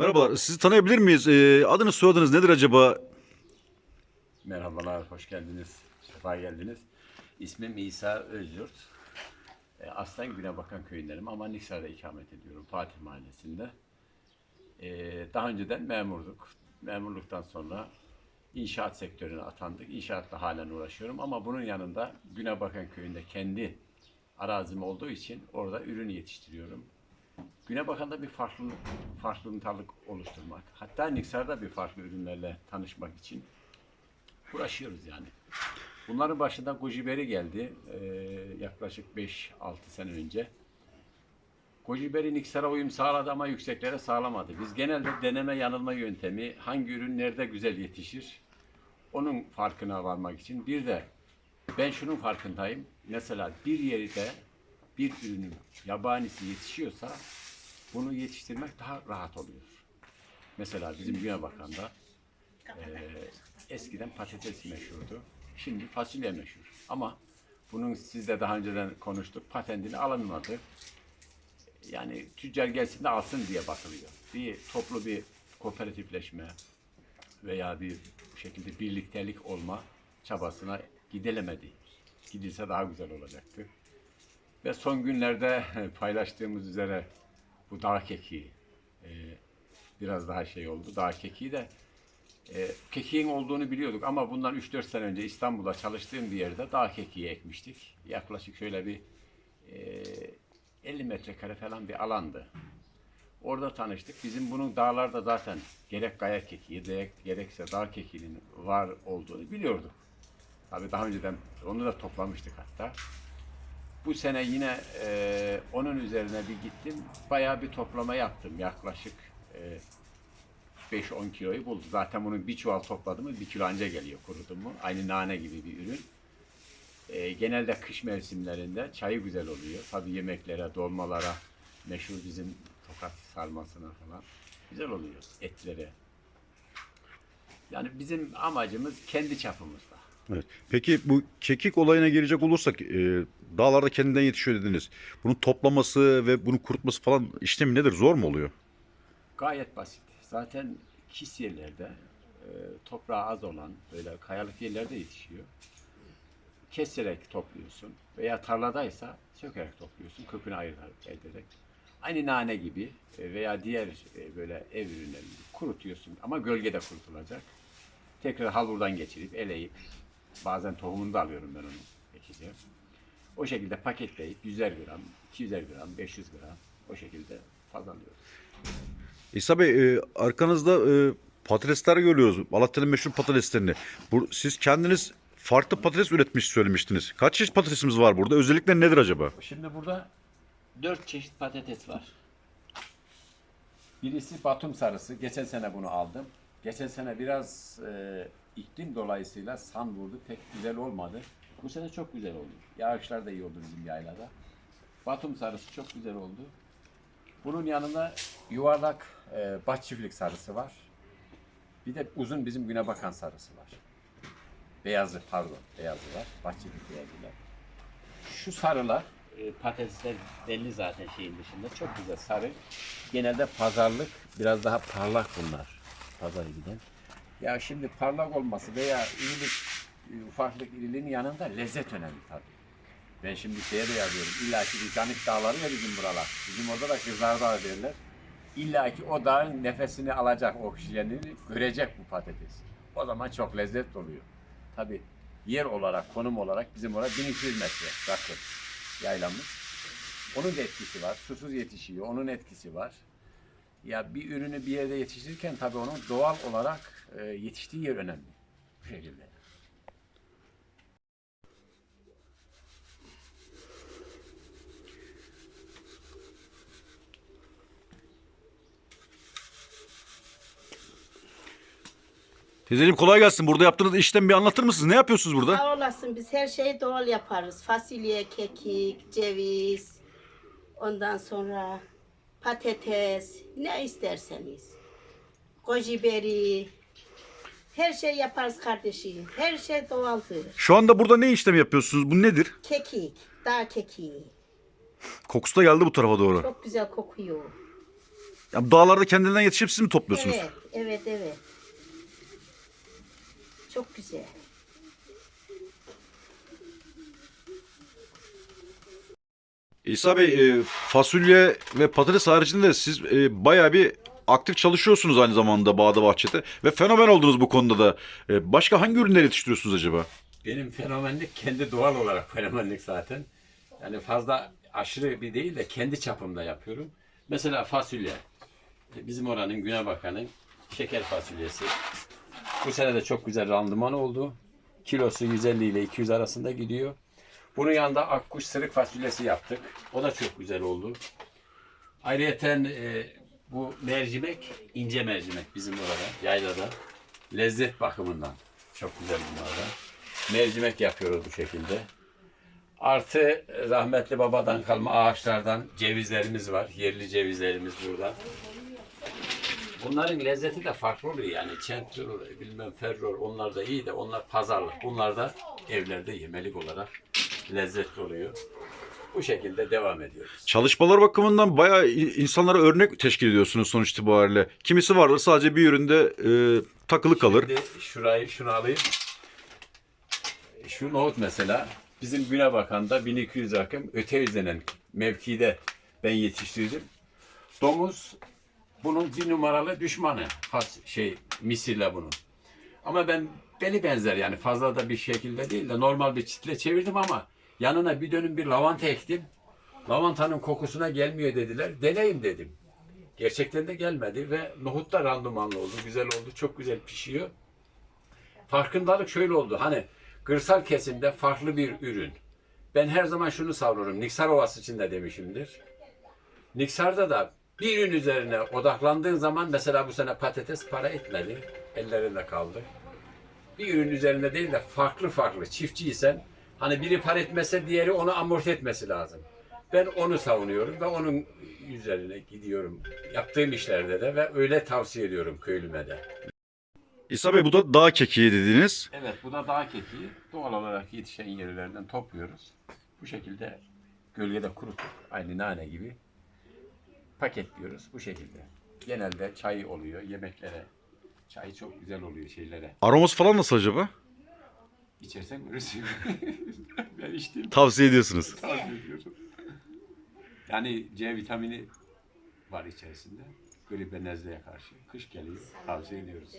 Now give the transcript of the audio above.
Merhabalar, sizi tanıyabilir miyiz? Ee, adınız, soyadınız nedir acaba? Merhabalar, hoş geldiniz. Sefa geldiniz. İsmim İsa Özyurt. E, Aslen Günebakan köyündenim ama Niksar'da ikamet ediyorum, Fatih Mahallesi'nde. E, daha önceden memurduk. Memurluktan sonra inşaat sektörüne atandık. İnşaatla halen uğraşıyorum ama bunun yanında Günebakan köyünde kendi arazim olduğu için orada ürün yetiştiriyorum. Günebakan'da bir farklılık, farklılık oluşturmak, hatta Niksar'da bir farklı ürünlerle tanışmak için uğraşıyoruz yani. Bunların başında Gojiberi geldi eee, yaklaşık 5-6 sene önce. Gojiberi Niksar'a uyum sağladı ama yükseklere sağlamadı. Biz genelde deneme yanılma yöntemi hangi ürün nerede güzel yetişir onun farkına varmak için bir de ben şunun farkındayım. Mesela bir yerde bir ürünün yabanisi yetişiyorsa bunu yetiştirmek daha rahat oluyor. Mesela bizim Günebakan'da eee, eskiden patates meşhurdu. Şimdi fasulye meşhur. Ama bunun sizle daha önceden konuştuk. Patentini alınmadı. Yani tüccar gelsin de alsın diye bakılıyor. Bir toplu bir kooperatifleşme veya bir bu şekilde birliktelik olma çabasına gidilemedi. Gidilse daha güzel olacaktı. Ve son günlerde paylaştığımız üzere bu dağ kekiği e, biraz daha şey oldu. Dağ kekiği de e, kekiğin olduğunu biliyorduk ama bundan 3-4 sene önce İstanbul'da çalıştığım bir yerde dağ kekiği ekmiştik. Yaklaşık şöyle bir e, 50 metrekare falan bir alandı. Orada tanıştık. Bizim bunun dağlarda zaten gerek gaya kekiği gerek, gerekse dağ kekiğinin var olduğunu biliyorduk. Tabii daha önceden onu da toplamıştık hatta. Bu sene yine e, onun üzerine bir gittim. Bayağı bir toplama yaptım. Yaklaşık e, 5-10 kiloyu buldu. Zaten bunun bir çuval topladı mı bir kilo anca geliyor kurudu mu. Aynı nane gibi bir ürün. E, genelde kış mevsimlerinde çayı güzel oluyor. Tabii yemeklere, dolmalara, meşhur bizim tokat sarmasına falan güzel oluyor. Etlere. Yani bizim amacımız kendi çapımızda. Evet. Peki bu kekik olayına girecek olursak, e, dağlarda kendinden yetişiyor dediniz. Bunun toplaması ve bunu kurutması falan işlemi nedir? Zor mu oluyor? Gayet basit. Zaten kis yerlerde e, toprağı az olan böyle kayalık yerlerde yetişiyor. Keserek topluyorsun veya tarladaysa sökerek topluyorsun kökünü ayırarak ederek. Aynı nane gibi e, veya diğer e, böyle ev ürünlerini kurutuyorsun ama gölgede kurutulacak. Tekrar halburdan geçirip eleyip bazen tohumunu da alıyorum ben onu ekeceğim. O şekilde paketleyip 100'er gram, 200'er gram, 500 gram o şekilde pazarlıyoruz. İsa Bey, e, arkanızda e, patatesler görüyoruz. Malatya'nın meşhur patateslerini. Bu, siz kendiniz farklı patates üretmiş söylemiştiniz. Kaç çeşit patatesimiz var burada? Özellikleri nedir acaba? Şimdi burada dört çeşit patates var. Birisi Batum sarısı. Geçen sene bunu aldım. Geçen sene biraz e, iklim dolayısıyla san vurdu. Pek güzel olmadı. Bu sene çok güzel oldu. Yağışlar da iyi oldu bizim yaylada. Batum sarısı çok güzel oldu. Bunun yanında yuvarlak e, baş çiftlik sarısı var. Bir de uzun bizim güne bakan sarısı var. Beyazı pardon beyazı var. Baş çiftlik beyazılar. Şu sarılar e, patatesler belli zaten şeyin dışında. Çok güzel sarı. Genelde pazarlık biraz daha parlak bunlar. Pazara giden. Ya şimdi parlak olması veya irilik, e, ufaklık iriliğin yanında lezzet önemli tabii. Ben şimdi şeye de yazıyorum. İlla ki bir Canik dağları ya bizim buralar. Bizim orada da Kızlar Dağı derler. İlla ki o dağın nefesini alacak, oksijenini görecek bu patates. O zaman çok lezzetli oluyor. Tabii yer olarak, konum olarak bizim orada 1200 metre rakı yaylamız. Onun da etkisi var. Susuz yetişiyor. Onun etkisi var. Ya bir ürünü bir yerde yetiştirirken tabii onun doğal olarak e, yetiştiği yer önemli. Bu şekilde. Teyzeciğim kolay gelsin. Burada yaptığınız işlemi bir anlatır mısınız? Ne yapıyorsunuz burada? Sağ olasın biz her şeyi doğal yaparız. Fasulye, kekik, ceviz, ondan sonra patates, ne isterseniz. Goji beri, her şey yaparız kardeşim. Her şey doğaldır. Şu anda burada ne işlemi yapıyorsunuz? Bu nedir? Kekik, dağ kekiği. Kokusu da geldi bu tarafa doğru. Çok güzel kokuyor. Ya dağlarda kendinden yetişip siz mi topluyorsunuz? Evet, evet, evet. Çok güzel. İsa Bey e, fasulye ve patates haricinde siz e, bayağı bir aktif çalışıyorsunuz aynı zamanda bağda bahçede ve fenomen oldunuz bu konuda da. E, başka hangi ürünler yetiştiriyorsunuz acaba? Benim fenomenlik kendi doğal olarak fenomenlik zaten. Yani fazla aşırı bir değil de kendi çapımda yapıyorum. Mesela fasulye. Bizim oranın Güneybakan'ın şeker fasulyesi. Bu sene de çok güzel randıman oldu. Kilosu 150 ile 200 arasında gidiyor. Bunun yanında akkuş sırık fasulyesi yaptık. O da çok güzel oldu. Ayrıyeten e, bu mercimek, ince mercimek bizim orada, yaylada. Lezzet bakımından çok güzel bunlardan. Mercimek yapıyoruz bu şekilde. Artı rahmetli babadan kalma ağaçlardan cevizlerimiz var. Yerli cevizlerimiz burada. Bunların lezzeti de farklı oluyor yani. Çentur, bilmem ferror onlar da iyi de onlar pazarlık. Bunlar da evlerde yemelik olarak lezzetli oluyor. Bu şekilde devam ediyoruz. Çalışmalar bakımından bayağı insanlara örnek teşkil ediyorsunuz sonuç itibariyle. Kimisi vardır sadece bir üründe e, takılı kalır. Şimdi şurayı şunu alayım. Şu nohut mesela bizim Güneybakan'da 1200 rakım öte yüzlenen mevkide ben yetiştirdim. Domuz bunun bir numaralı düşmanı. Has, şey misirle bunun. Ama ben beni benzer yani fazla da bir şekilde değil de normal bir çitle çevirdim ama yanına bir dönüm bir lavanta ektim. Lavantanın kokusuna gelmiyor dediler. Deneyim dedim. Gerçekten de gelmedi ve nohut da randımanlı oldu, güzel oldu, çok güzel pişiyor. Farkındalık şöyle oldu, hani kırsal kesimde farklı bir ürün. Ben her zaman şunu savunurum, Niksar Ovası için de demişimdir. Niksar'da da bir ürün üzerine odaklandığın zaman mesela bu sene patates para etmedi, ellerinde kaldı. Bir ürün üzerinde değil de farklı farklı çiftçiysen hani biri para etmese diğeri onu amorti etmesi lazım. Ben onu savunuyorum ve onun üzerine gidiyorum. Yaptığım işlerde de ve öyle tavsiye ediyorum köylüme de. İsa Bey bu da dağ kekiği dediğiniz. Evet bu da dağ kekiği. Doğal olarak yetişen yerlerden topluyoruz. Bu şekilde gölgede kurutup aynı nane gibi paketliyoruz bu şekilde. Genelde çay oluyor yemeklere. Çay çok güzel oluyor şeylere. Aroması falan nasıl acaba? İçersen görürsün. ben içtim. Tavsiye ediyorsunuz. Tavsiye ediyorum. Yani C vitamini var içerisinde. Gribe nezleye karşı. Kış geliyor. Tavsiye ediyoruz.